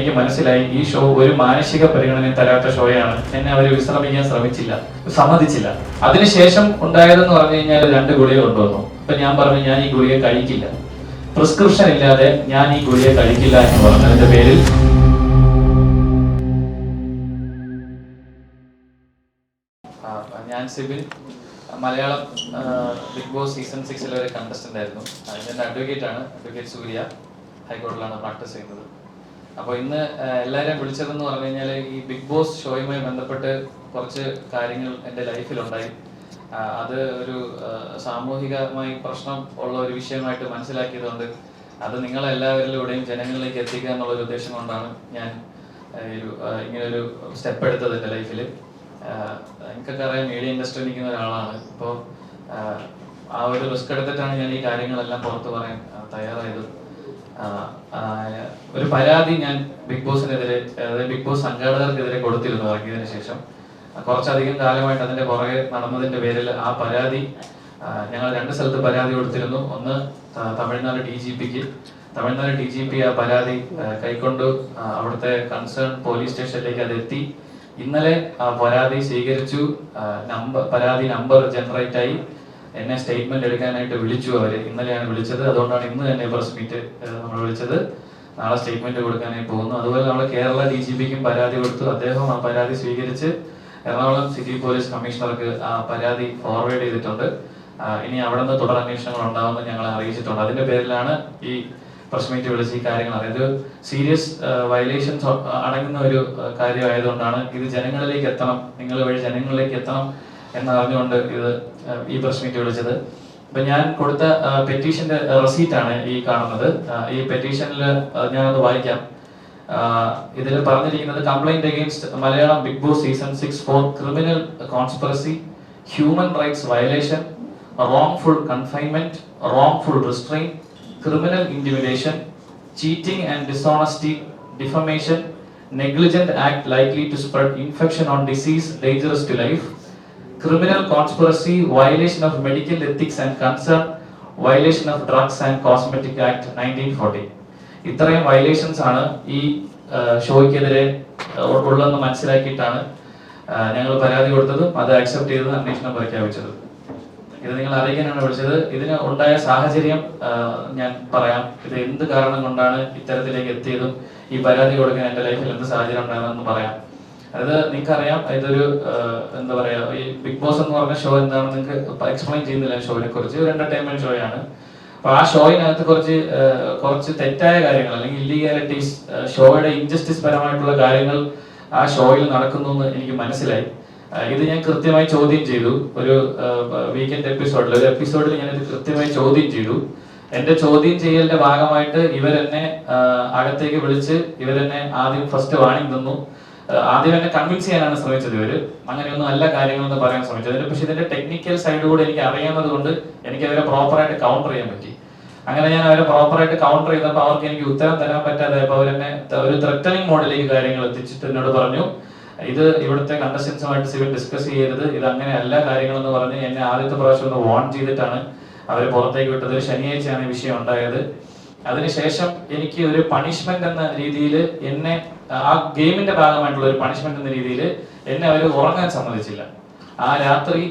എനിക്ക് മനസ്സിലായി ഈ ഷോ ഒരു മാനസിക പരിഗണന തരാത്ത ഷോയാണ് എന്നെ അവർ വിശ്രമിക്കാൻ ശ്രമിച്ചില്ല സമ്മതിച്ചില്ല. അതിനുശേഷം ഉണ്ടായതെന്ന് പറഞ്ഞു കഴിഞ്ഞാൽ രണ്ട് ഗുളിക കൊണ്ടുവന്നു. അപ്പൊ ഞാൻ പറഞ്ഞു ഞാൻ ഈ ഗുളിക കഴിക്കില്ല. പ്രിസ്ക്രിപ്ഷൻ ഇല്ലാതെ ഞാൻ ഈ ഗുളിക കഴിക്കില്ല എന്ന് പറഞ്ഞതിന്റെ പേരിൽ ഞാൻ Sibin Malayalam Big Boss season സിക്സിലെ ഒരു കണ്ടസ്റ്റന്റ് ആയിരുന്നു. ഇതെന്റെ അഡ്വക്കേറ്റ് ആണ് അഡ്വക്കേറ്റ് സൂര്യ. ഹൈക്കോടതിയിലാണ് പ്രാക്ടീസ് ചെയ്യുന്നത്. അപ്പോൾ ഇന്ന് എല്ലാരെയും വിളിച്ചതെന്ന് പറഞ്ഞു കഴിഞ്ഞാൽ ഈ ബിഗ് ബോസ് ഷോയുമായി ബന്ധപ്പെട്ട് കുറച്ച് കാര്യങ്ങൾ എന്റെ ലൈഫിലുണ്ടായി. അത് ഒരു സാമൂഹികമായി പ്രശ്നം ഉള്ള ഒരു വിഷയമായിട്ട് മനസ്സിലാക്കിയതുകൊണ്ട് അത് നിങ്ങളെല്ലാവരിലൂടെയും ജനങ്ങളിലേക്ക് എത്തിക്കുക എന്നുള്ള ഒരു ഉദ്ദേശം കൊണ്ടാണ് ഞാൻ ഇങ്ങനൊരു ഒരു ആ, ഇങ്ങനെ ഒരു സ്റ്റെപ്പ് എടുത്തത് എന്റെ ലൈഫിൽ എനിക്കൊക്കെ അറിയാം മീഡിയ ഇൻഡസ്ട്രിയിൽ നിൽക്കുന്ന ഒരാളാണ്. ഇപ്പോൾ ആ ഒരു റിസ്ക് എടുത്തിട്ടാണ് ഞാൻ ഈ കാര്യങ്ങളെല്ലാം പുറത്ത് പറയാൻ തയ്യാറായത്. ഒരു പരാതി ഞാൻ ബിഗ് ബോസിനെതിരെ അതായത് ബിഗ് ബോസ് സംഘാടകർക്കെതിരെ കൊടുത്തിരുന്നു ഇറങ്ങിയതിനു ശേഷം. കുറച്ചധികം കാലമായിട്ട് അതിന്റെ പുറകെ നടന്നതിന്റെ പേരിൽ ആ പരാതി ഞങ്ങൾ രണ്ട് സ്ഥലത്ത് പരാതി കൊടുത്തിരുന്നു. ഒന്ന് തമിഴ്നാട് ഡി ജി പിക്ക്. തമിഴ്നാട് ഡി ജി പി ആ പരാതി കൈക്കൊണ്ട് അവിടുത്തെ കൺസേൺ പോലീസ് സ്റ്റേഷനിലേക്ക് അത് എത്തി. ഇന്നലെ ആ പരാതി സ്വീകരിച്ചു. നമ്പർ പരാതി നമ്പർ ജനറേറ്റ് ആയി. എന്നെ സ്റ്റേറ്റ്മെന്റ് എടുക്കാനായിട്ട് വിളിച്ചു അവർ. ഇന്നലെയാണ് വിളിച്ചത് അതുകൊണ്ടാണ് ഇന്ന് തന്നെ പ്രസ് മീറ്റ് നമ്മൾ വിളിച്ചത്. നാളെ സ്റ്റേറ്റ്മെന്റ് കൊടുക്കാനായി പോകുന്നു. അതുപോലെ നമ്മൾ കേരള ഡി ജി പിക്കും പരാതി കൊടുത്തു. അദ്ദേഹം ആ പരാതി സ്വീകരിച്ച് എറണാകുളം സിറ്റി പോലീസ് കമ്മീഷണർക്ക് ആ പരാതി ഫോർവേഡ് ചെയ്തിട്ടുണ്ട്. ഇനി അവിടെ നിന്ന് തുടർ അന്വേഷണങ്ങൾ ഉണ്ടാവുമെന്ന് ഞങ്ങൾ അറിയിച്ചിട്ടുണ്ട്. അതിന്റെ പേരിലാണ് ഈ പ്രസ് മീറ്റ് വിളിച്ച് ഈ കാര്യങ്ങൾ അറിയാം ഇത് സീരിയസ് വയലേഷൻസ് അടങ്ങുന്ന ഒരു കാര്യമായതുകൊണ്ടാണ് ഇത് ജനങ്ങളിലേക്ക് എത്തണം. നിങ്ങൾ വഴി ജനങ്ങളിലേക്ക് എത്തണം. എന്നറിഞ്ഞുകൊണ്ട് ഇത് ഈ പ്രശ്നത്തിൽ വിളിച്ചത്. അപ്പൊ ഞാൻ കൊടുത്ത പെറ്റീഷന്റെ റെസീറ്റ് ആണ് ഈ കാണുന്നത്. ഈ പെറ്റീഷനിൽ ഞാൻ അത് വായിക്കാം. ഇതിൽ പറഞ്ഞിരിക്കുന്നത് complaint against Malayalam Big Boss season six for criminal conspiracy human rights violation wrongful confinement wrongful restrain criminal intimidation cheating and dishonesty defamation negligent act likely to spread infection on disease dangerous to life criminal conspiracy, violation of medical ethics and concern, violation of drugs and cosmetic act 1940. ഇത്രയും violations ആണ് ഈ ഷോയ്ക്കെതിരെ ഉള്ളതെന്ന് മനസ്സിലാക്കിയിട്ടാണ് ഞങ്ങൾ പരാതി കൊടുത്തതും അത് accept ചെയ്തത് അന്വേഷണം പ്രഖ്യാപിച്ചത്. ഇത് നിങ്ങൾ അറിയിക്കാനാണ് വിളിച്ചത്. ഇതിന് ഉണ്ടായ സാഹചര്യം ഞാൻ പറയാം. ഇത് എന്ത് കാരണം കൊണ്ടാണ് ഇത്തരത്തിലേക്ക് എത്തിയതും ഈ പരാതി കൊടുക്കാൻ എന്റെ ലൈഫിൽ എന്ത് സാഹചര്യം ഉണ്ടായതെന്ന് പറയാം. അത് നിങ്ങൾക്കറിയാം ഇതൊരു എന്താ പറയാ ഈ ബിഗ് ബോസ് എന്ന് പറഞ്ഞ ഷോ എന്താണെന്ന് നിങ്ങൾക്ക് എക്സ്പ്ലെയിൻ ചെയ്യുന്നില്ല ഷോയിനെ കുറിച്ച്. ഒരു എന്റർടൈൻമെന്റ് ഷോ ആണ്. അപ്പൊ ആ ഷോയിനകത്ത് കുറച്ച് കുറച്ച് തെറ്റായ കാര്യങ്ങൾ അല്ലെങ്കിൽ ഇല്ലീഗാലിറ്റീസ് ഷോയുടെ ഇൻജസ്റ്റിസ് പരമായിട്ടുള്ള കാര്യങ്ങൾ ആ ഷോയിൽ നടക്കുന്നു എന്ന് എനിക്ക് മനസ്സിലായി. ഇത് ഞാൻ കൃത്യമായി ചോദ്യം ചെയ്തു. ഒരു വീക്കെൻഡ് എപ്പിസോഡിൽ ഒരു എപ്പിസോഡിൽ ഞാൻ ഇത് കൃത്യമായി ചോദ്യം ചെയ്തു. എന്റെ ചോദ്യം ചെയ്യലിന്റെ ഭാഗമായിട്ട് ഇവരെന്നെ അകത്തേക്ക് വിളിച്ച് ഇവരെന്നെ ആദ്യം ഫസ്റ്റ് വാണിംഗ് തന്നു. ആദ്യം എന്നെ കൺവിൻസ് ചെയ്യാനാണ് ശ്രമിച്ചത്. ഇവർ അങ്ങനെയൊന്നും അല്ല കാര്യങ്ങളെന്ന് പറയാൻ ശ്രമിച്ചത്. പക്ഷെ ഇതിന്റെ ടെക്നിക്കൽ സൈഡ് കൂടെ എനിക്ക് അറിയാവുന്നത് കൊണ്ട് എനിക്ക് അവരെ പ്രോപ്പറായിട്ട് കൗണ്ടർ ചെയ്യാൻ പറ്റി. അങ്ങനെ ഞാൻ അവരെ പ്രോപ്പറായിട്ട് കൗണ്ടർ ചെയ്തപ്പോൾ അവർക്ക് എനിക്ക് ഉത്തരം തരാൻ പറ്റാതായപ്പോൾ അവരെന്നെ ഒരു ത്രെറ്റനിങ് മോഡിലേക്ക് കാര്യങ്ങൾ എത്തിച്ചിട്ട് എന്നോട് പറഞ്ഞു ഇത് ഇവിടുത്തെ കണ്ടസ്റ്റൻസുമായിട്ട് സിവിൽ ഡിസ്കസ് ചെയ്യരുത്. ഇത് അങ്ങനെയല്ല കാര്യങ്ങളെന്ന് പറഞ്ഞ് എന്നെ ആദ്യത്തെ പ്രാവശ്യം ഒന്ന് വാൺ ചെയ്തിട്ടാണ് അവർ പുറത്തേക്ക് വിട്ടത്. ശനിയാഴ്ചയാണ് ഈ വിഷയം ഉണ്ടായത്. അതിനുശേഷം എനിക്ക് ഒരു പണിഷ്മെന്റ് എന്ന രീതിയിൽ എന്നെ ആ ഗെയിമിന്റെ ഭാഗമായിട്ടുള്ള ഒരു പണിഷ്മെന്റ് എന്ന രീതിയിൽ എന്നെ അവർ ഉറങ്ങാൻ സമ്മതിച്ചില്ല. ആ രാത്രി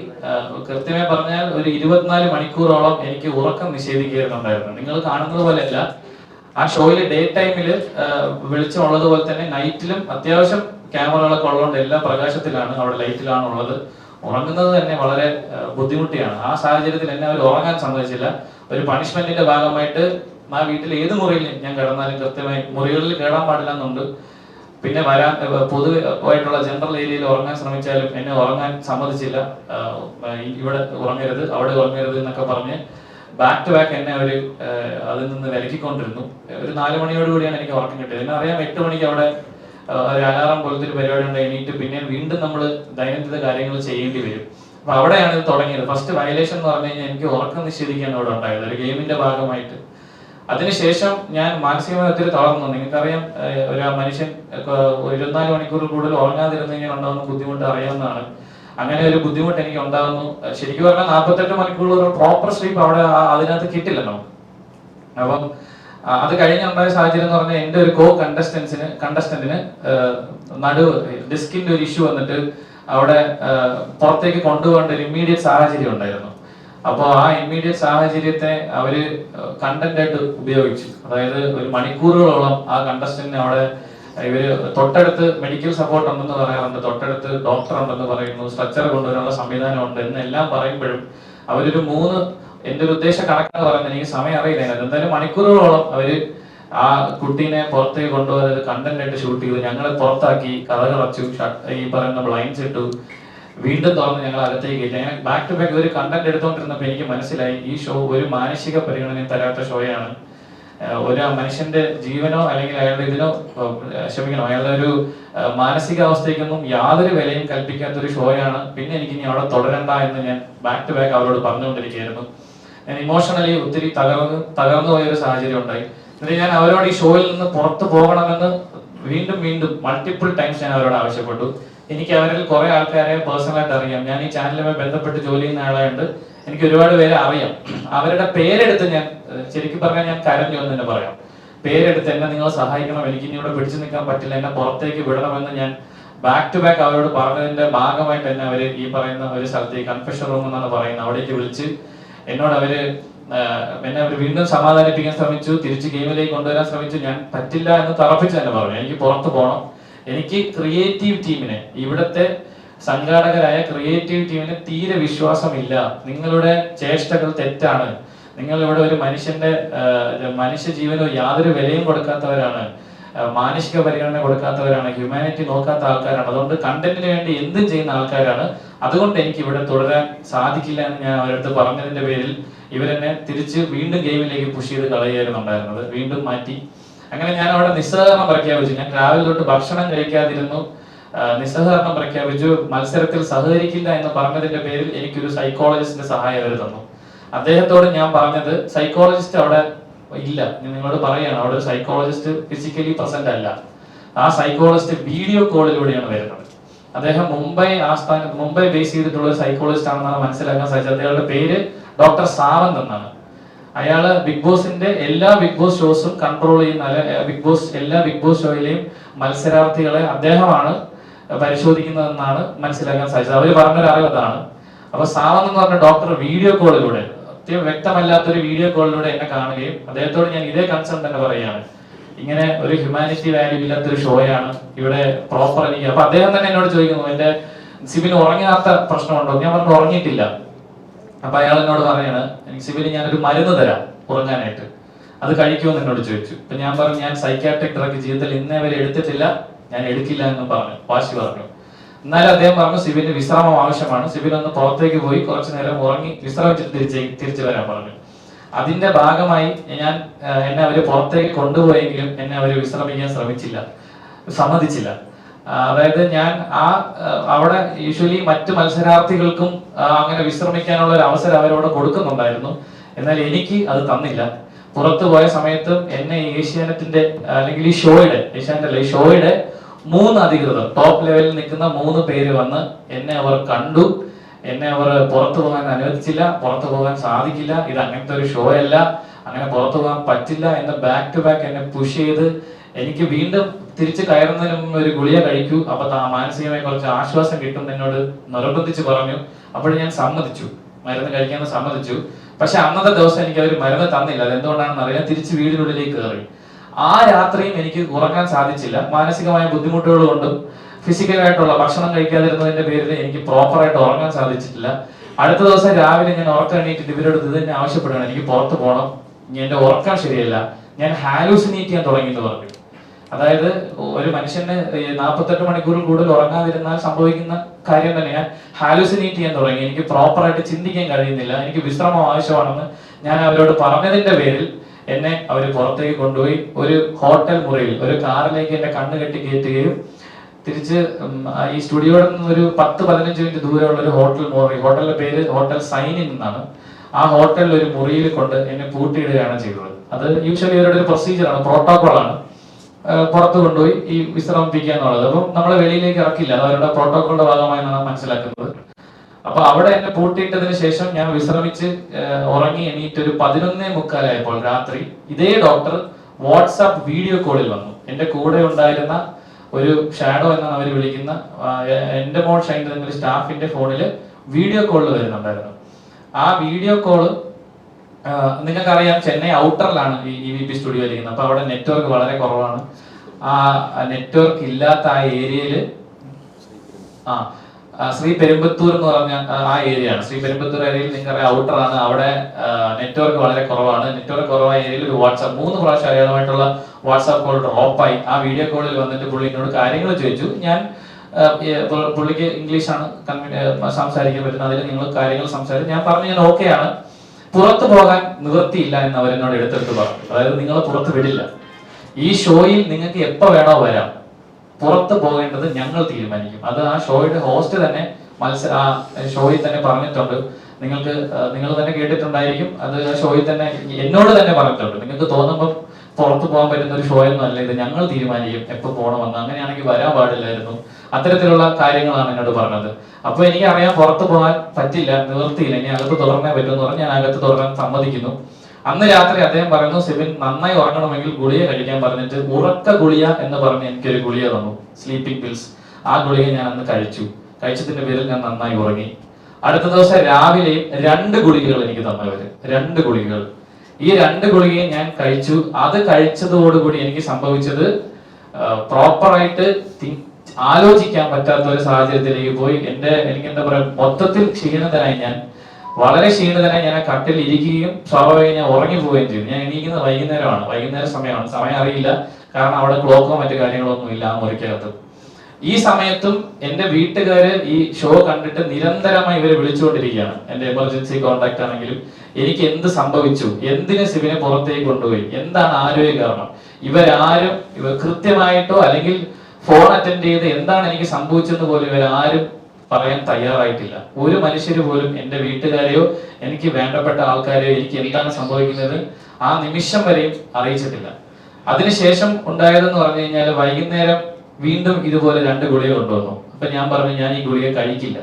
കൃത്യമായി പറഞ്ഞാൽ ഒരു ഇരുപത്തിനാല് മണിക്കൂറോളം എനിക്ക് ഉറക്കം നിഷേധിക്കുന്നുണ്ടായിരുന്നു നിങ്ങൾ കാണുന്നത് പോലെയല്ല. ആ ഷോയിൽ ഡേ ടൈമിൽ വെളിച്ചം ഉള്ളതുപോലെ തന്നെ നൈറ്റിലും അത്യാവശ്യം ക്യാമറകളൊക്കെ ഉള്ളതുകൊണ്ട് എല്ലാ പ്രകാശത്തിലാണ് അവിടെ ലൈറ്റിലാണ് ഉള്ളത്. ഉറങ്ങുന്നത് തന്നെ വളരെ ബുദ്ധിമുട്ടിയാണ്. ആ സാഹചര്യത്തിൽ എന്നെ അവർ ഉറങ്ങാൻ സമ്മതിച്ചില്ല. ഒരു പണിഷ്മെന്റിന്റെ ഭാഗമായിട്ട് ആ വീട്ടിൽ ഏത് മുറിയിൽ ഞാൻ കിടന്നാലും കൃത്യമായി മുറികളിൽ കേടാൻ പാടില്ല എന്നുണ്ട്. പിന്നെ വരാൻ പൊതുവായിട്ടുള്ള ജനറൽ ഏരിയയിൽ ഉറങ്ങാൻ ശ്രമിച്ചാലും എന്നെ ഉറങ്ങാൻ സമ്മതിച്ചില്ല. ഇവിടെ ഉറങ്ങരുത് അവിടെ ഉറങ്ങരുത് എന്നൊക്കെ പറഞ്ഞ് ബാക്ക് ടു ബാക്ക് എന്നെ അവർ അതിൽ നിന്ന് വിലക്കിക്കൊണ്ടിരുന്നു. ഒരു നാല് മണിയോട് കൂടിയാണ് എനിക്ക് ഉറക്കം കിട്ടിയത്. എന്നെ അറിയാം എട്ട് മണിക്ക് അവിടെ ഒരു അലാറം പോലത്തെ ഒരു പരിപാടി ഉണ്ട് എണീറ്റ് പിന്നെ വീണ്ടും നമ്മൾ ദൈനംദിന കാര്യങ്ങൾ ചെയ്യേണ്ടി വരും. അപ്പൊ അവിടെയാണ് ഇത് തുടങ്ങിയത്. ഫസ്റ്റ് വയലേഷൻ എന്ന് പറഞ്ഞു കഴിഞ്ഞാൽ എനിക്ക് ഉറക്കം നിഷേധിക്കാൻ അവിടെ ഉണ്ടായത്. ഒരു ഗെയിമിന്റെ ഭാഗമായിട്ട്. അതിനുശേഷം ഞാൻ മാനസികമായി ഒത്തിരി തളർന്നു. നിങ്ങൾക്കറിയാം ഒരു മനുഷ്യൻ ഇരുപത്തിനാല് മണിക്കൂറിൽ കൂടുതൽ ഉറങ്ങാതിരുന്നു കഴിഞ്ഞാൽ ഉണ്ടാകുന്ന ബുദ്ധിമുട്ട് അറിയാവുന്നതാണ്. അങ്ങനെ ഒരു ബുദ്ധിമുട്ട് എനിക്ക് ഉണ്ടാകുന്നു. ശരിക്കും പറഞ്ഞാൽ നാൽപ്പത്തെട്ട് മണിക്കൂർ ഒരു പ്രോപ്പർ സ്ലീപ്പ് അവിടെ അതിനകത്ത് കിട്ടില്ലല്ലോ അപ്പം അത് കഴിഞ്ഞുണ്ടായ സാഹചര്യം എന്ന് പറഞ്ഞാൽ എന്റെ ഒരു കോ കണ്ടസ്റ്റൻസിന് കണ്ടസ്റ്റന്റിന് നടു ഡിസ്കിന്റെ ഒരു ഇഷ്യൂ വന്നിട്ട് അവിടെ പുറത്തേക്ക് കൊണ്ടുപോകേണ്ട ഒരു ഇമ്മീഡിയറ്റ് സാഹചര്യം ഉണ്ടായിരുന്നു. അപ്പോൾ ആ ഇമ്മീഡിയറ്റ് സാഹചര്യത്തെ അവർ കണ്ടന്റ് ആയിട്ട് ഉപയോഗിച്ചു. അതായത് ഒരു മണിക്കൂറുകളോളം ആ കണ്ടസ്റ്റന്റിന് അവിടെ ഇവർ തൊട്ടടുത്ത് മെഡിക്കൽ സപ്പോർട്ട് ഉണ്ടെന്ന് പറയാറുണ്ട് തൊട്ടടുത്ത് ഡോക്ടർ ഉണ്ടെന്ന് പറയുന്നു സ്ട്രക്ചർ കൊണ്ടുവരാനുള്ള സംവിധാനം ഉണ്ട് എന്നെല്ലാം പറയുമ്പോഴും അവരൊരു മൂന്ന് എന്റെ ഒരു ഉദ്ദേശ കണക്കാണ് പറയുന്നത് എനിക്ക് സമയം അറിയില്ല. എന്തായാലും മണിക്കൂറുകളോളം അവർ ആ കുട്ടീനെ പുറത്തേക്ക് കൊണ്ടുപോയത് കണ്ടന്റ് ആയിട്ട് ഷൂട്ട് ചെയ്തു. ഞങ്ങളെ പുറത്താക്കി കഥകളച്ചു ഈ പറയുന്ന ബ്ലൈൻസ് ഇട്ടു. വീണ്ടും തുറന്ന് ഞങ്ങൾ അകത്തേക്ക് കയറ്റി അങ്ങനെ ബാക്ക് ടു ബാക്ക് ഒരു കണ്ടന്റ് എടുത്തുകൊണ്ടിരുന്നപ്പോൾ എനിക്ക് മനസ്സിലായി. ഈ ഷോ ഒരു മാനസിക പരിഗണന തരാത്ത ഷോയാണ് ഒരു മനുഷ്യന്റെ ജീവനോ അല്ലെങ്കിൽ അയാളുടെ ഇതിനോ ക്ഷമിക്കണം അയാളുടെ ഒരു മാനസികാവസ്ഥയ്ക്കൊന്നും യാതൊരു വിലയും കൽപ്പിക്കാത്ത ഒരു ഷോയാണ് പിന്നെ എനിക്ക് ഇനി അവിടെ തുടരണ്ട എന്ന് ഞാൻ ബാക്ക് ടു ബാക്ക് അവരോട് പറഞ്ഞുകൊണ്ടിരിക്കുകയായിരുന്നു. ഞാൻ ഇമോഷണലി ഒത്തിരി തകർന്ന് തകർന്നു പോയ ഒരു സാഹചര്യം ഉണ്ടായി. എന്നിട്ട് ഞാൻ അവരോട് ഈ ഷോയിൽ നിന്ന് പുറത്തു പോകണമെന്ന് വീണ്ടും വീണ്ടും മൾട്ടിപ്പിൾ ടൈംസ് ഞാൻ അവരോട് ആവശ്യപ്പെട്ടു. എനിക്ക് അവരിൽ കുറെ ആൾക്കാരെ പേഴ്സണലായിട്ട് അറിയാം. ഞാൻ ഈ ചാനലുമായി ബന്ധപ്പെട്ട് ജോലി ചെയ്യുന്ന ആളായതുകൊണ്ട് എനിക്ക് ഒരുപാട് പേരെ അറിയാം. അവരുടെ പേരെടുത്ത് ഞാൻ ശരിക്കും പറഞ്ഞാൽ ഞാൻ കരഞ്ഞു എന്ന് തന്നെ പറയാം. പേരെടുത്ത് എന്നെ നിങ്ങൾ സഹായിക്കണം എനിക്ക് ഇനി ഇവിടെ പിടിച്ചു നിൽക്കാൻ പറ്റില്ല എന്നെ പുറത്തേക്ക് വിടണമെന്ന് ഞാൻ ബാക്ക് ടു ബാക്ക് അവരോട് പറഞ്ഞതിന്റെ ഭാഗമായിട്ട് തന്നെ അവർ ഈ പറയുന്ന ഒരു സ്ഥലത്ത് ഈ കൺഫെഷൻ റൂം എന്നാണ് പറയുന്നത്. അവിടേക്ക് വിളിച്ച് എന്നോട് അവർ എന്നെ അവർ വീണ്ടും സമാധാനിപ്പിക്കാൻ ശ്രമിച്ചു തിരിച്ച് ഗെയിമിലേക്ക് കൊണ്ടുവരാൻ ശ്രമിച്ചു. ഞാൻ പറ്റില്ല എന്ന് തറപ്പിച്ച് തന്നെ പറഞ്ഞു. എനിക്ക് പുറത്ത് പോകണം എനിക്ക് ക്രിയേറ്റീവ് ടീമിനെ ഇവിടുത്തെ സംഘാടകരായ ക്രിയേറ്റീവ് ടീമിന് തീരെ വിശ്വാസമില്ല. നിങ്ങളുടെ ചേഷ്ടകൾ തെറ്റാണ്. നിങ്ങൾ ഇവിടെ ഒരു മനുഷ്യന്റെ മനുഷ്യ ജീവനോ യാതൊരു വിലയും കൊടുക്കാത്തവരാണ്. മാനുഷിക പരിഗണന കൊടുക്കാത്തവരാണ്. ഹ്യൂമാനിറ്റി നോക്കാത്ത ആൾക്കാരാണ്. അതുകൊണ്ട് കണ്ടന്റിന് വേണ്ടി എന്തും ചെയ്യുന്ന ആൾക്കാരാണ്. അതുകൊണ്ട് എനിക്ക് ഇവിടെ തുടരാൻ സാധിക്കില്ല എന്ന് ഞാൻ അവരടുത്ത് പറഞ്ഞതിന്റെ പേരിൽ ഇവരെന്നെ തിരിച്ച് വീണ്ടും ഗെയിമിലേക്ക് പുഷ് ചെയ്ത് കളയുകയായിരുന്നു ഉണ്ടായിരുന്നത്. വീണ്ടും മാറ്റി അങ്ങനെ ഞാൻ അവിടെ നിസ്സഹകരണം പ്രഖ്യാപിച്ചു. ഞാൻ രാവിലെ തൊട്ട് ഭക്ഷണം കഴിക്കാതിരുന്നു. നിസ്സഹകരണം പ്രഖ്യാപിച്ചു. മത്സരത്തിൽ സഹകരിക്കില്ല എന്ന് പറഞ്ഞതിന്റെ പേരിൽ എനിക്കൊരു സൈക്കോളജിസ്റ്റിന്റെ സഹായം അവർ തന്നു. അദ്ദേഹത്തോട് ഞാൻ പറഞ്ഞത് സൈക്കോളജിസ്റ്റ് അവിടെ ഇല്ല. നിങ്ങളോട് പറയാണ് അവിടെ ഒരു സൈക്കോളജിസ്റ്റ് ഫിസിക്കലി പ്രസന്റ് അല്ല. ആ സൈക്കോളജിസ്റ്റ് വീഡിയോ കോളിലൂടെയാണ് വരുന്നത്. അദ്ദേഹം മുംബൈ ആസ്ഥാന മുംബൈ ബേസ് ചെയ്തിട്ടുള്ള ഒരു സൈക്കോളജിസ്റ്റ് ആണെന്നാണ് മനസ്സിലാക്കാൻ സാധിച്ചത്. അദ്ദേഹത്തിന്റെ പേര് ഡോക്ടർ സാവന്ത് എന്നാണ്. അയാൾ ബിഗ് ബോസിന്റെ എല്ലാ ബിഗ് ബോസ് ഷോസും കൺട്രോൾ ചെയ്യുന്ന ബിഗ് ബോസ് എല്ലാ ബിഗ് ബോസ് ഷോയിലെയും മത്സരാർത്ഥികളെ അദ്ദേഹമാണ് പരിശോധിക്കുന്നതെന്നാണ് മനസ്സിലാക്കാൻ സാധിച്ചത്. അവർ പറഞ്ഞൊരു അറിവ് അതാണ്. അപ്പൊ എന്ന് പറഞ്ഞ ഡോക്ടർ വീഡിയോ കോളിലൂടെ അത്യം വ്യക്തമല്ലാത്തൊരു വീഡിയോ കോളിലൂടെ എന്നെ കാണുകയും അദ്ദേഹത്തോട് ഞാൻ ഇതേ കൺസേൺ തന്നെ പറയുകയാണ്. ഇങ്ങനെ ഒരു ഹ്യൂമാനിറ്റി വാല്യൂ ഇല്ലാത്തൊരു ഷോയാണ് ഇവിടെ പ്രോപ്പർ എനിക്ക്. അപ്പൊ അദ്ദേഹം തന്നെ എന്നോട് ചോദിക്കുന്നു എന്റെ സിബിന് ഉറങ്ങാത്ത പ്രശ്നമുണ്ടോ? ഞാൻ പറഞ്ഞു ഉറങ്ങിയിട്ടില്ല. അപ്പൊ അയാൾ എന്നോട് പറയാണ് എനിക്ക് ഞാൻ ഞാനൊരു മരുന്ന് തരാം ഉറങ്ങാനായിട്ട്. അത് കഴിക്കുമോ എന്നോട് ചോദിച്ചു. അപ്പൊ ഞാൻ പറഞ്ഞു ഞാൻ സൈക്കാട്രിക് ഡ്രഗ് ജീവിതത്തിൽ ഇന്നേ വരെ എടുത്തിട്ടില്ല ഞാൻ എടുക്കില്ല എന്ന് പറഞ്ഞു വാശി പറഞ്ഞു. എന്നാലും അദ്ദേഹം പറഞ്ഞു സിബിന് വിശ്രമം ആവശ്യമാണ്. സിബിൻ ഒന്ന് പുറത്തേക്ക് പോയി കുറച്ചു നേരം ഉറങ്ങി വിശ്രമിച്ചിട്ട് തിരിച്ച് തിരിച്ചു വരാൻ പറഞ്ഞു. അതിന്റെ ഭാഗമായി ഞാൻ എന്നെ അവർ പുറത്തേക്ക് കൊണ്ടുപോയെങ്കിലും എന്നെ അവർ വിശ്രമിക്കാൻ ശ്രമിച്ചില്ല സമ്മതിച്ചില്ല. അതായത് ഞാൻ ആ അവിടെ യൂഷ്വലി മറ്റു മത്സരാർത്ഥികൾക്കും അങ്ങനെ വിശ്രമിക്കാനുള്ള ഒരു അവസരം അവരോട് കൊടുക്കുന്നുണ്ടായിരുന്നു. എന്നാൽ എനിക്ക് അത് തന്നില്ല. പുറത്തു പോയ സമയത്ത് എന്നെ ഏഷ്യാനെറ്റിന്റെ അല്ലെങ്കിൽ ഈ ഷോയുടെ ഏഷ്യാനെറ്റ് അല്ല ഈ ഷോയുടെ മൂന്ന് അധികൃതർ ടോപ്പ് ലെവലിൽ നിൽക്കുന്ന മൂന്ന് പേര് വന്ന് എന്നെ അവർ കണ്ടു. എന്നെ അവർ പുറത്തു പോകാൻ അനുവദിച്ചില്ല പുറത്തു പോകാൻ സാധിക്കില്ല. ഇത് അങ്ങനത്തെ ഒരു ഷോ അല്ല. അങ്ങനെ പുറത്തു പോകാൻ പറ്റില്ല എന്ന് ബാക്ക് ടു ബാക്ക് എന്നെ പുഷ് ചെയ്ത് എനിക്ക് വീണ്ടും തിരിച്ചു കയറുന്നതിന് മുമ്പ് ഒരു ഗുളിക കഴിക്കൂ. അപ്പൊ മാനസികമായി കുറച്ച് ആശ്വാസം കിട്ടും എന്ന് എന്നോട് നിർബന്ധിച്ച് പറഞ്ഞു. അപ്പോൾ ഞാൻ സമ്മതിച്ചു. മരുന്ന് കഴിക്കാൻ സമ്മതിച്ചു. പക്ഷെ അന്നത്തെ ദിവസം എനിക്ക് അവർ മരുന്ന് തന്നില്ല. അത് എന്തുകൊണ്ടാണെന്ന് അറിയാം തിരിച്ച് വീടിനുള്ളിലേക്ക് കയറി. ആ രാത്രിയും എനിക്ക് ഉറങ്ങാൻ സാധിച്ചില്ല. മാനസികമായ ബുദ്ധിമുട്ടുകൾ കൊണ്ടും ഫിസിക്കലായിട്ടുള്ള ഭക്ഷണം കഴിക്കാതിരുന്നതിന്റെ പേരിൽ എനിക്ക് പ്രോപ്പറായിട്ട് ഉറങ്ങാൻ സാധിച്ചിട്ടില്ല. അടുത്ത ദിവസം രാവിലെ ഞാൻ ഉറക്കം എണീറ്റിട്ട് ഇവരോട് ഇത് തന്നെ ആവശ്യപ്പെടുകയാണ്. എനിക്ക് പുറത്ത് പോകണം എന്റെ ഉറക്കം ശരിയല്ല. ഞാൻ ഹാലൂസിനേറ്റ് ചെയ്യാൻ തുടങ്ങി എന്ന് പറഞ്ഞു. അതായത് ഒരു മനുഷ്യന് നാൽപ്പത്തെട്ട് മണിക്കൂറിൽ കൂടുതൽ ഉറങ്ങാതിരുന്നാൽ സംഭവിക്കുന്ന കാര്യം തന്നെ ഞാൻ ഹാലുസിനേറ്റ് ചെയ്യാൻ തുടങ്ങി. എനിക്ക് പ്രോപ്പറായിട്ട് ചിന്തിക്കാൻ കഴിയുന്നില്ല. എനിക്ക് വിശ്രമം ആവശ്യമാണെന്ന് ഞാൻ അവരോട് പറഞ്ഞതിന്റെ പേരിൽ എന്നെ അവർ പുറത്തേക്ക് കൊണ്ടുപോയി ഒരു ഹോട്ടൽ മുറിയിൽ ഒരു കാറിലേക്ക് എന്റെ കണ്ണ് കെട്ടി കയറ്റുകയും തിരിച്ച് ഈ സ്റ്റുഡിയോയിൽ നിന്ന് ഒരു പത്ത് പതിനഞ്ച് മിനിറ്റ് ദൂരെയുള്ള ഒരു ഹോട്ടൽ മുറി ഹോട്ടലിന്റെ പേര് ഹോട്ടൽ സൈനിൻ എന്നാണ്. ആ ഹോട്ടലിൽ ഒരു മുറിയിൽ കൊണ്ട് എന്നെ പൂട്ടിയിടുകയാണ് ചെയ്തത്. അത് യൂഷ്വലി അവരുടെ ഒരു പ്രൊസീജിയറാണ് പ്രോട്ടോകോളാണ് പുറത്ത് കൊണ്ടുപോയി ഈ വിശ്രമിപ്പിക്കുക എന്നുള്ളത് അപ്പം നമ്മളെ വെളിയിലേക്ക് ഇറക്കില്ല. അത് അവരുടെ പ്രോട്ടോകോളിന്റെ ഭാഗമായി നാം മനസ്സിലാക്കുന്നത്. അപ്പൊ അവിടെ എന്നെ പൂട്ടിയിട്ടതിന് ശേഷം ഞാൻ വിശ്രമിച്ച് ഉറങ്ങി എണീറ്റ് ഒരു പതിനൊന്നേ മുക്കാലായപ്പോൾ രാത്രി ഇതേ ഡോക്ടർ വാട്സാപ്പ് വീഡിയോ കോളിൽ വന്നു. എന്റെ കൂടെ ഉണ്ടായിരുന്ന ഒരു ഷാഡോ എന്നാണ് അവർ വിളിക്കുന്ന എന്റെ മോൾ ഷൈൻ എന്നൊരു സ്റ്റാഫിന്റെ ഫോണിൽ വീഡിയോ കോളിൽ വരുന്നുണ്ടായിരുന്നു. ആ വീഡിയോ കോൾ നിങ്ങൾക്കറിയാം ചെന്നൈ ഔട്ടറിലാണ് ഈ ഇ വി പി സ്റ്റുഡിയോ ഇരിക്കുന്നത്. അപ്പൊ അവിടെ നെറ്റ്വർക്ക് വളരെ കുറവാണ്. ആ നെറ്റ്വർക്ക് ഇല്ലാത്ത ആ ഏരിയയിൽ ആ ശ്രീ പെരുമ്പത്തൂർ എന്ന് പറഞ്ഞ ആ, ഏരിയ ആണ് ശ്രീ പെരുമ്പത്തൂർ ഏരിയയിൽ നിങ്ങൾക്കറിയാം ഔട്ടർ ആണ് അവിടെ നെറ്റ്വർക്ക് വളരെ കുറവാണ്. നെറ്റ്വർക്ക് കുറവായ ഏരിയയിൽ ഒരു വാട്സാപ്പ് മൂന്ന് പ്രാവശ്യം അയാളുമായിട്ടുള്ള വാട്സാപ്പ് കോൾ ഡ്രോപ്പായി. ആ വീഡിയോ കോളിൽ വന്നിട്ട് പുള്ളി എന്നോട് കാര്യങ്ങൾ ചോദിച്ചു. ഞാൻ പുള്ളിക്ക് ഇംഗ്ലീഷാണ് സംസാരിക്കാൻ പറ്റുന്നത്. അതിൽ നിങ്ങൾ കാര്യങ്ങൾ സംസാരിച്ചു ഞാൻ പറഞ്ഞു ഞാൻ ഓക്കെയാണ്. പുറത്തു പോകാൻ നിവൃത്തിയില്ല എന്ന് അവരെന്നോട് എടുത്തെടുത്ത് പറഞ്ഞു. അതായത് നിങ്ങളെ പുറത്ത് വിടില്ല. ഈ ഷോയിൽ നിങ്ങൾക്ക് എപ്പോ വേണോ വരാം. പുറത്ത് പോകേണ്ടത് ഞങ്ങൾ തീരുമാനിക്കും. അത് ആ ഷോയുടെ ഹോസ്റ്റ് തന്നെ മത്സര ആ ഷോയിൽ തന്നെ പറഞ്ഞിട്ടുണ്ട്. നിങ്ങൾക്ക് നിങ്ങൾ തന്നെ കേട്ടിട്ടുണ്ടായിരിക്കും. അത് ഷോയിൽ തന്നെ എന്നോട് തന്നെ പറഞ്ഞിട്ടുണ്ട്. നിങ്ങൾക്ക് തോന്നുമ്പോൾ പുറത്ത് പോകാൻ പറ്റുന്ന ഒരു ഷോ ഒന്നും അല്ലെങ്കിൽ ഞങ്ങൾ തീരുമാനിക്കും എപ്പോ പോകണമെന്ന് അങ്ങനെയാണെങ്കിൽ വരാൻ പാടില്ലായിരുന്നു. അത്തരത്തിലുള്ള കാര്യങ്ങളാണ് എന്നോട് പറഞ്ഞത്. അപ്പോൾ എനിക്ക് അറിയാം പുറത്ത് പോകാൻ പറ്റില്ല നിവൃത്തിയില്ല. ഇനി അകത്ത് തുറന്നേ പറ്റുമെന്ന് പറഞ്ഞ് ഞാൻ അകത്ത് തുറക്കാൻ സമ്മതിക്കുന്നു. അന്ന് രാത്രി അദ്ദേഹം പറയുന്നു സിബിൻ നന്നായി ഉറങ്ങണമെങ്കിൽ ഗുളിക കഴിക്കാൻ പറഞ്ഞിട്ട് ഉറക്ക ഗുളിക എന്ന് പറഞ്ഞ് എനിക്കൊരു ഗുളിക തന്നു. സ്ലീപ്പിംഗ് പിൽസ് ആ ഗുളിക ഞാൻ അന്ന് കഴിച്ചു. കഴിച്ചതിന്റെ പേരിൽ ഞാൻ നന്നായി ഉറങ്ങി. അടുത്ത ദിവസം രാവിലെയും രണ്ട് ഗുളികകൾ എനിക്ക് തന്നവര് രണ്ട് ഗുളികകൾ. ഈ രണ്ട് ഗുളികയും ഞാൻ കഴിച്ചു. അത് കഴിച്ചതോടുകൂടി എനിക്ക് സംഭവിച്ചത് പ്രോപ്പറായിട്ട് ആലോചിക്കാൻ പറ്റാത്ത ഒരു സാഹചര്യത്തിലേക്ക് പോയി. എന്റെ എനിക്ക് എന്താ പറയാ മൊത്തത്തിൽ ക്ഷീണിതനായി ഞാൻ വളരെ ക്ഷീണിതനായി ഞാൻ ആ കട്ടിൽ ഇരിക്കുകയും സ്വാഭാവികം ഞാൻ ഉറങ്ങി പോവുകയും ചെയ്തു. ഞാൻ എണീക്കുന്നത് വൈകുന്നേരമാണ്. വൈകുന്നേര സമയമാണ്. സമയം അറിയില്ല. കാരണം അവിടെ ക്ലോക്കോ മറ്റു കാര്യങ്ങളൊന്നും ഇല്ല ആ മുറിക്കകത്ത്. ഈ സമയത്തും എന്റെ വീട്ടുകാര് ഈ ഷോ കണ്ടിട്ട് നിരന്തരമായി ഇവരെ വിളിച്ചുകൊണ്ടിരിക്കുകയാണ്. എന്റെ എമർജൻസി കോൺടാക്ട് ആണെങ്കിലും എനിക്ക് എന്ത് സംഭവിച്ചു? എന്തിന് ശിവനെ പുറത്തേക്ക് കൊണ്ടുപോയി? എന്താണ് ആരോഗ്യ കാരണം? ഇവരാരും ഇവർ കൃത്യമായിട്ടോ അല്ലെങ്കിൽ ഫോൺ അറ്റൻഡ് ചെയ്ത് എന്താണ് എനിക്ക് സംഭവിച്ചെന്ന് പോലും ഇവരാരും പറയാൻ തയ്യാറായിട്ടില്ല. ഒരു മനുഷ്യര് പോലും എന്റെ വീട്ടുകാരെയോ എനിക്ക് വേണ്ടപ്പെട്ട ആൾക്കാരെയോ എനിക്ക് എന്താണ് സംഭവിക്കുന്നത് ആ നിമിഷം വരെയും അറിയിച്ചിട്ടില്ല. അതിനുശേഷം ഉണ്ടായതെന്ന് പറഞ്ഞു കഴിഞ്ഞാൽ വൈകുന്നേരം വീണ്ടും ഇതുപോലെ രണ്ട് ഗുളിക കൊണ്ടുവന്നു. അപ്പൊ ഞാൻ പറഞ്ഞു ഞാൻ ഈ ഗുളിക കഴിക്കില്ല.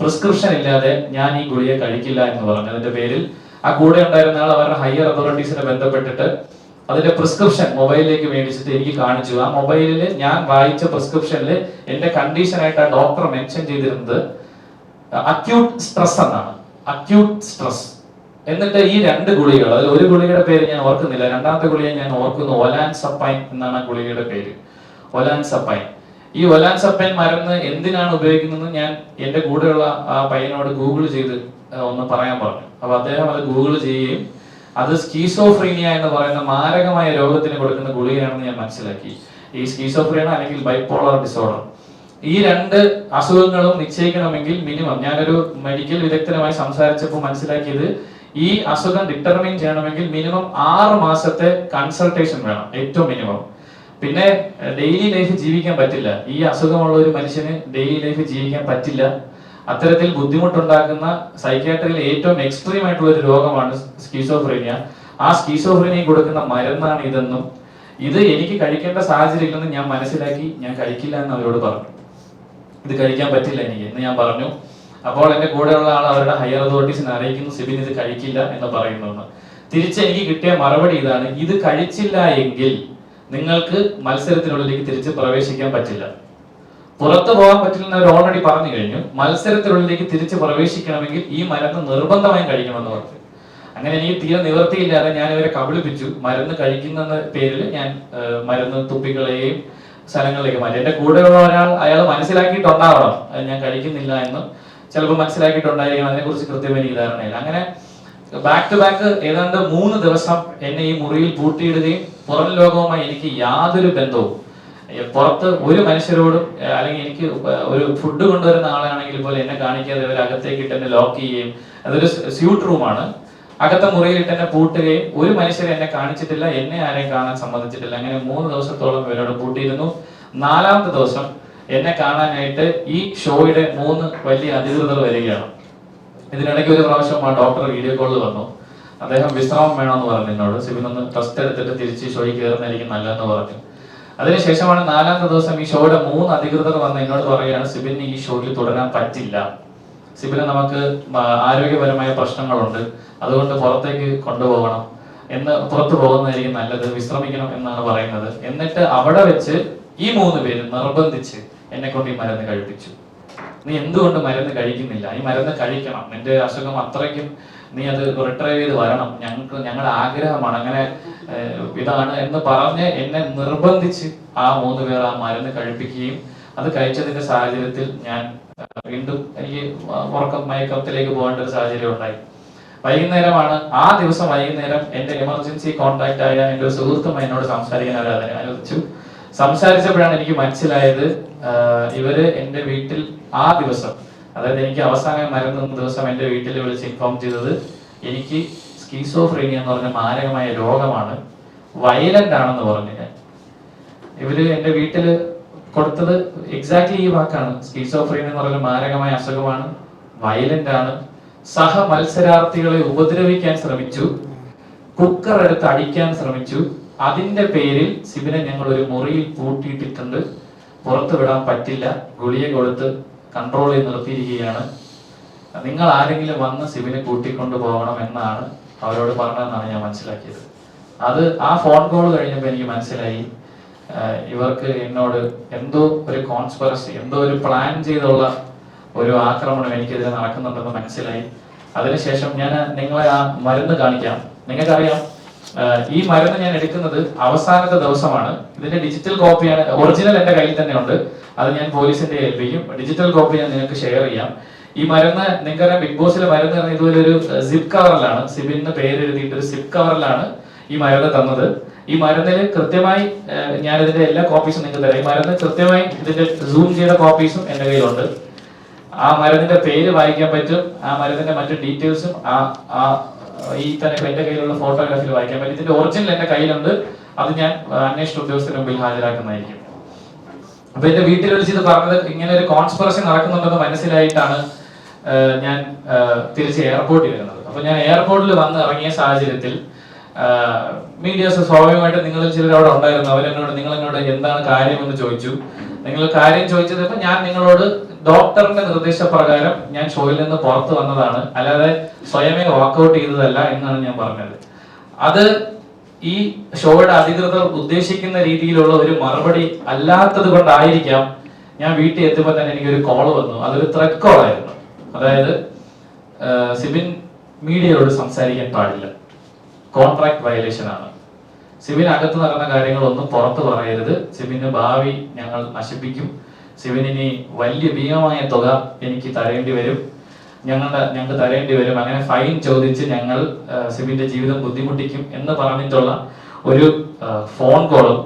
പ്രിസ്ക്രിപ്ഷൻ ഇല്ലാതെ ഞാൻ ഈ ഗുളിക കഴിക്കില്ല എന്ന് പറഞ്ഞു. അതിന്റെ പേരിൽ ആ കൂടെ ഉണ്ടായിരുന്ന ആൾ അവരുടെ ഹയർ അതോറിറ്റീസിനെ ബന്ധപ്പെട്ടിട്ട് അതിന്റെ പ്രിസ്ക്രിപ്ഷൻ മൊബൈലിലേക്ക് മേടിച്ചിട്ട് എനിക്ക് കാണിച്ചു. ആ മൊബൈലിൽ ഞാൻ വായിച്ച പ്രിസ്ക്രിപ്ഷനിൽ എന്റെ കണ്ടീഷനായിട്ട് ആ ഡോക്ടർ മെൻഷൻ ചെയ്തിരുന്നത് അക്യൂട്ട് സ്ട്രെസ് എന്നാണ്. അക്യൂട്ട് സ്ട്രെസ് എന്നിട്ട് ഈ രണ്ട് ഗുളികൾ അതിൽ ഒരു ഗുളികയുടെ പേര് ഞാൻ ഓർക്കുന്നില്ല. രണ്ടാമത്തെ ഗുളിക ഞാൻ ഓർക്കുന്നു ഒലാൻ സപ്പൈൻ എന്നാണ് ആ ഗുളികയുടെ പേര്. ഒലാൻ സപ്പൈൻ ഈ ഒലാൻ അപ്പൻ മരുന്ന് എന്തിനാണ് ഉപയോഗിക്കുന്നത് ഞാൻ എന്റെ കൂടെയുള്ള ആ പയ്യനോട് ഗൂഗിൾ ചെയ്ത് ഒന്ന് പറയാൻ പറഞ്ഞു. അപ്പൊ അദ്ദേഹം അത് ഗൂഗിൾ ചെയ്യുകയും അത് സ്കീസോഫ്രീനിയ എന്ന് പറയുന്ന മാരകമായ രോഗത്തിന് കൊടുക്കുന്ന ഗുളികയാണെന്ന് ഞാൻ മനസ്സിലാക്കി. ഈ സ്കീസോഫ്രീന അല്ലെങ്കിൽ ബൈപ്പോളർ ഡിസോർഡർ ഈ രണ്ട് അസുഖങ്ങളും നിശ്ചയിക്കണമെങ്കിൽ മിനിമം ഞാനൊരു മെഡിക്കൽ വിദഗ്ധനുമായി സംസാരിച്ചപ്പോൾ മനസ്സിലാക്കിയത് ഈ അസുഖം ഡിറ്റർമിൻ ചെയ്യണമെങ്കിൽ മിനിമം ആറ് മാസത്തെ കൺസൾട്ടേഷൻ വേണം ഏറ്റവും മിനിമം പിന്നെ ഡെയിലി ലൈഫ് ജീവിക്കാൻ പറ്റില്ല. ഈ അസുഖമുള്ള ഒരു മനുഷ്യന് ഡെയിലി ലൈഫ് ജീവിക്കാൻ പറ്റില്ല. അത്തരത്തിൽ ബുദ്ധിമുട്ടുണ്ടാക്കുന്ന സൈക്യാട്രിയിൽ ഏറ്റവും എക്സ്ട്രീം ആയിട്ടുള്ള ഒരു രോഗമാണ് സ്കീസോഫ്രീനിയ ആ സ്കീസോഫ്രീനിയ കൊടുക്കുന്ന മരുന്നാണ് ഇതെന്നും ഇത് എനിക്ക് കഴിക്കേണ്ട സാഹചര്യം ഇല്ലെന്ന് ഞാൻ മനസ്സിലാക്കി ഞാൻ കഴിക്കില്ല എന്ന് അവരോട് പറഞ്ഞു. ഇത് കഴിക്കാൻ പറ്റില്ല എനിക്ക് എന്ന് ഞാൻ പറഞ്ഞു. അപ്പോൾ എന്റെ കൂടെയുള്ള ആൾ അവരുടെ ഹയർ അതോറിറ്റീസിനെ അറിയിക്കുന്നു സിബിൻ ഇത് കഴിക്കില്ല എന്ന് പറയുന്നു തിരിച്ച് എനിക്ക് കിട്ടിയ മറുപടി ഇതാണ് ഇത് കഴിച്ചില്ല എങ്കിൽ നിങ്ങൾക്ക് മത്സരത്തിനുള്ളിലേക്ക് തിരിച്ച് പ്രവേശിക്കാൻ പറ്റില്ല. പുറത്തു പോകാൻ പറ്റില്ലെന്ന് അവർ ഓൾറെഡി പറഞ്ഞു കഴിഞ്ഞു. മത്സരത്തിനുള്ളിലേക്ക് തിരിച്ച് പ്രവേശിക്കണമെങ്കിൽ ഈ മരുന്ന് നിർബന്ധമായും കഴിക്കണമെന്ന് പറഞ്ഞു അങ്ങനെ എനിക്ക് തീരെ നിവൃത്തിയില്ലാതെ ഞാൻ ഇവരെ കബളിപ്പിച്ചു. മരുന്ന് കഴിക്കുന്ന പേരിൽ ഞാൻ മരുന്ന് തുപ്പികളെയും സ്ഥലങ്ങളിലേക്ക് മാറ്റി. എന്റെ കൂടെയുള്ള ഒരാൾ അയാൾ മനസ്സിലാക്കിയിട്ടുണ്ടാവണം. ഞാൻ കഴിക്കുന്നില്ല എന്ന് ചിലപ്പോൾ മനസ്സിലാക്കിയിട്ടുണ്ടായിരിക്കും അതിനെക്കുറിച്ച് കൃത്യമായി ധാരണയില്ല. അങ്ങനെ ബാക്ക് ടു ബാക്ക് ഏതാണ്ട് മൂന്ന് ദിവസം എന്നെ ഈ മുറിയിൽ പൂട്ടിയിടുകയും പുറം ലോകവുമായി എനിക്ക് യാതൊരു ബന്ധവും പുറത്ത് ഒരു മനുഷ്യരോടും അല്ലെങ്കിൽ എനിക്ക് ഒരു ഫുഡ് കൊണ്ടുവരുന്ന ആളാണെങ്കിൽ പോലും എന്നെ കാണിക്കാതെ ഇവർ അകത്തേക്ക് ഇട്ട് എന്നെ ലോക്ക് ചെയ്യുകയും അതൊരു സ്യൂട്ട് റൂമാണ് അകത്തെ മുറിയിൽ ഇട്ട് എന്നെ പൂട്ടുകയും ഒരു മനുഷ്യരെ എന്നെ കാണിച്ചിട്ടില്ല എന്നെ ആരെയും കാണാൻ സമ്മതിച്ചിട്ടില്ല. അങ്ങനെ മൂന്ന് ദിവസത്തോളം ഇവരോട് പൂട്ടിയിരുന്നു. നാലാമത്തെ ദിവസം എന്നെ കാണാനായിട്ട് ഈ ഷോയുടെ മൂന്ന് വലിയ അധികൃതർ വരികയാണ്. ഇതിനിടയ്ക്ക് ഒരു പ്രാവശ്യം ആ ഡോക്ടർ വീഡിയോ കോളിൽ വന്നു. അദ്ദേഹം വിശ്രമം വേണമെന്ന് പറഞ്ഞു എന്നോട്. സിബിൻ ഒന്ന് ടെസ്റ്റ് എടുത്തിട്ട് തിരിച്ച് ഷോയിൽ കയറുന്നതായിരിക്കും നല്ലതെന്ന് പറഞ്ഞു. അതിനുശേഷമാണ് നാലാമത്തെ ദിവസം ഈ ഷോയുടെ മൂന്ന് അധികൃതർ വന്ന് എന്നോട് പറയുകയാണ് സിബിന് ഈ ഷോയിൽ തുടരാൻ പറ്റില്ല. സിബിന് നമുക്ക് ആരോഗ്യപരമായ പ്രശ്നങ്ങളുണ്ട്. അതുകൊണ്ട് പുറത്തേക്ക് കൊണ്ടുപോകണം. എന്ന് പുറത്തു പോകുന്നതായിരിക്കും നല്ലത്. വിശ്രമിക്കണം എന്നാണ് പറയുന്നത്. എന്നിട്ട് അവിടെ വെച്ച് ഈ മൂന്ന് പേര് നിർബന്ധിച്ച് എന്നെ കൊണ്ട് ഈ മരുന്ന് കഴിപ്പിച്ചു. നീ എന്തുകൊണ്ട് മരുന്ന് കഴിക്കുന്നില്ല? ഈ മരുന്ന് കഴിക്കണം. നിന്റെ അസുഖം അത്രയ്ക്കും നീ അത് റിട്രൈവ് ചെയ്ത് വരണം. ഞങ്ങൾക്ക് ഞങ്ങളുടെ ആഗ്രഹമാണ്. അങ്ങനെ ഇതാണ് എന്ന് പറഞ്ഞ് എന്നെ നിർബന്ധിച്ച് ആ മൂന്ന് പേർ ആ മരുന്ന് കഴിപ്പിക്കുകയും അത് കഴിച്ചതിന്റെ സാഹചര്യത്തിൽ ഞാൻ വീണ്ടും എനിക്ക് ഉറക്കം മയക്കത്തിലേക്ക് പോകേണ്ട ഒരു സാഹചര്യം ഉണ്ടായി. വൈകുന്നേരമാണ്. ആ ദിവസം വൈകുന്നേരം എന്റെ എമർജൻസി കോൺടാക്ട് ആയ എന്റെ ഒരു സുഹൃത്തും എന്നോട് സംസാരിക്കാൻ അനുവദിച്ചു സംസാരിച്ചപ്പോഴാണ് എനിക്ക് മനസ്സിലായത് ഇവർ എന്റെ വീട്ടിൽ ആ ദിവസം അതായത് എനിക്ക് അവസാനം മരുന്ന് ദിവസം എന്റെ വീട്ടിൽ വിളിച്ച് ഇൻഫോം ചെയ്തത് എനിക്ക് സ്കീസോഫ്രീനിയ എന്ന് പറഞ്ഞ മാരകമായ രോഗമാണ്. വയലന്റ് ആണെന്ന് പറഞ്ഞു ഞാൻ. ഇവർ എന്റെ വീട്ടിൽ കൊടുത്തത് എക്സാക്ട്ലി ഈ വാക്കാണ്. സ്കീസോഫ്രീനിയ എന്ന് പറഞ്ഞ മാരകമായ അസുഖമാണ്. വയലന്റ് ആണ്. സഹ മത്സരാർത്ഥികളെ ഉപദ്രവിക്കാൻ ശ്രമിച്ചു. കുക്കർ എടുത്ത് അടിക്കാൻ ശ്രമിച്ചു. അതിന്റെ പേരിൽ സിബിനെ ഞങ്ങൾ ഒരു മുറിയിൽ പൂട്ടിയിട്ടിട്ടുണ്ട്. പുറത്തു വിടാൻ പറ്റില്ല. ഗുളിക കൊടുത്ത് കൺട്രോൾ ചെയ്ത് നിർത്തിയിരിക്കുകയാണ്. നിങ്ങൾ ആരെങ്കിലും വന്ന് സിബിനെ കൂട്ടിക്കൊണ്ടു പോകണം എന്നാണ് അവരോട് പറഞ്ഞതെന്നാണ് ഞാൻ മനസ്സിലാക്കിയത്. അത് ആ ഫോൺ കോൾ കഴിഞ്ഞപ്പോൾ എനിക്ക് മനസ്സിലായി. ഇവർക്ക് എന്നോട് എന്തോ ഒരു കോൺസ്പെറസി എന്തോ ഒരു പ്ലാൻ ചെയ്തുള്ള ഒരു ആക്രമണം എനിക്കെതിരെ നടക്കുന്നുണ്ടെന്ന് മനസ്സിലായി. അതിനുശേഷം ഞാൻ നിങ്ങളെ ആ മരുന്ന് കാണിക്കാം. നിങ്ങൾക്കറിയാം ഈ മരുന്ന് ഞാൻ എടുക്കുന്നത് അവസാനത്തെ ദിവസമാണ്. ഇതിന്റെ ഡിജിറ്റൽ കോപ്പിയാണ് ഒറിജിനൽ എന്റെ കയ്യിൽ തന്നെ ഉണ്ട്. അത് ഞാൻ പോലീസിന്റെ ഏൽപ്പിക്കും ഡിജിറ്റൽ കോപ്പി ഞാൻ നിങ്ങൾക്ക് ഷെയർ ചെയ്യാം. ഈ മരുന്ന് നിങ്ങൾക്കറിയാം ബിഗ് ബോസിലെ മരുന്ന് പറഞ്ഞ ഇതുപോലെ ഒരു സിപ്പ് കവറിലാണ് സിബിന്ന് പേര് എഴുതിയിട്ട് ഒരു സിപ്പ് കവറിലാണ് ഈ മരുന്ന് തന്നത്. ഈ മരുന്നിൽ കൃത്യമായി ഞാൻ ഇതിന്റെ എല്ലാ കോപ്പീസും നിങ്ങൾക്ക് തരാം. ഈ മരുന്ന് കൃത്യമായി ഇതിന്റെ സൂം ചെയ്ത കോപ്പീസും എന്റെ കയ്യിലുണ്ട്. ആ മരുന്നിന്റെ പേര് വായിക്കാൻ പറ്റും. ആ മരുന്നിന്റെ മറ്റു ഡീറ്റെയിൽസും ആ ആ ഈ തന്നെ എന്റെ കയ്യിലുള്ള ഫോട്ടോഗ്രാഫിൽ വായിക്കാൻ പറ്റും. ഇതിന്റെ ഒറിജിനൽ എന്റെ കയ്യിലുണ്ട്. അത് ഞാൻ അന്വേഷണ ഉദ്യോഗസ്ഥന് മുമ്പിൽ ഹാജരാക്കുന്നതായിരിക്കും. അപ്പൊ എന്റെ വീട്ടിൽ വിളിച്ച് ഇത് പറഞ്ഞത് ഇങ്ങനെ ഒരു കോൺസ്പിറസി നടക്കുന്നുണ്ടെന്ന് മനസ്സിലായിട്ടാണ് ഞാൻ തിരിച്ച് എയർപോർട്ടിൽ വരുന്നത്. അപ്പൊ ഞാൻ എയർപോർട്ടിൽ വന്ന് ഇറങ്ങിയ സാഹചര്യത്തിൽ മീഡിയാസ് സ്വാഭാവികമായിട്ട് നിങ്ങൾ ചിലർ അവിടെ ഉണ്ടായിരുന്നു. അവരെന്നോട് നിങ്ങൾ എന്നോട് എന്താണ് കാര്യം എന്ന് ചോദിച്ചു. നിങ്ങൾ കാര്യം ചോദിച്ചത് ഞാൻ നിങ്ങളോട് ഡോക്ടറിന്റെ നിർദ്ദേശപ്രകാരം ഞാൻ ഷോയിൽ നിന്ന് പുറത്തു വന്നതാണ്. അല്ലാതെ സ്വയമേ വാക്കൗട്ട് ചെയ്തതല്ല എന്നാണ് ഞാൻ പറഞ്ഞത്. അത് ഈ ഷോയുടെ അധികൃതർ ഉദ്ദേശിക്കുന്ന രീതിയിലുള്ള ഒരു മറുപടി അല്ലാത്തത് കൊണ്ടായിരിക്കാം ഞാൻ വീട്ടിൽ എത്തുമ്പോൾ തന്നെ എനിക്ക് ഒരു കോൾ വന്നു. അതൊരു ത്രെഡ് കോൾ ആയിരുന്നു. അതായത് സിബിൻ മീഡിയയോട് സംസാരിക്കാൻ പാടില്ല. കോൺട്രാക്ട് വയലേഷൻ ആണ്. സിബിൻ അകത്ത് നടന്ന കാര്യങ്ങളൊന്നും പുറത്തു പറയരുത്. സിബിന്റെ ഭാവി ഞങ്ങൾ നശിപ്പിക്കും. സിബിനിനി വലിയ ഭീമമായ തുക എനിക്ക് തരേണ്ടി വരും. ഞങ്ങളുടെ ഞങ്ങൾക്ക് തരേണ്ടി വരും. അങ്ങനെ ഫൈൻ ചോദിച്ച് ഞങ്ങൾ സിബിന്റെ ജീവിതം ബുദ്ധിമുട്ടിക്കും എന്ന് പറഞ്ഞിട്ടുള്ള ഒരു ഫോൺ കോളും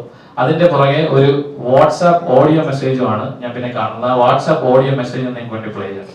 അതിന്റെ പുറകെ ഒരു വാട്സാപ്പ് ഓഡിയോ മെസ്സേജുമാണ് ഞാൻ പിന്നെ കാണുന്നത്. വാട്സാപ്പ് ഓഡിയോ മെസ്സേജ് നിങ്ങൾക്ക് വേണ്ടി പ്ലേ ചെയ്യാം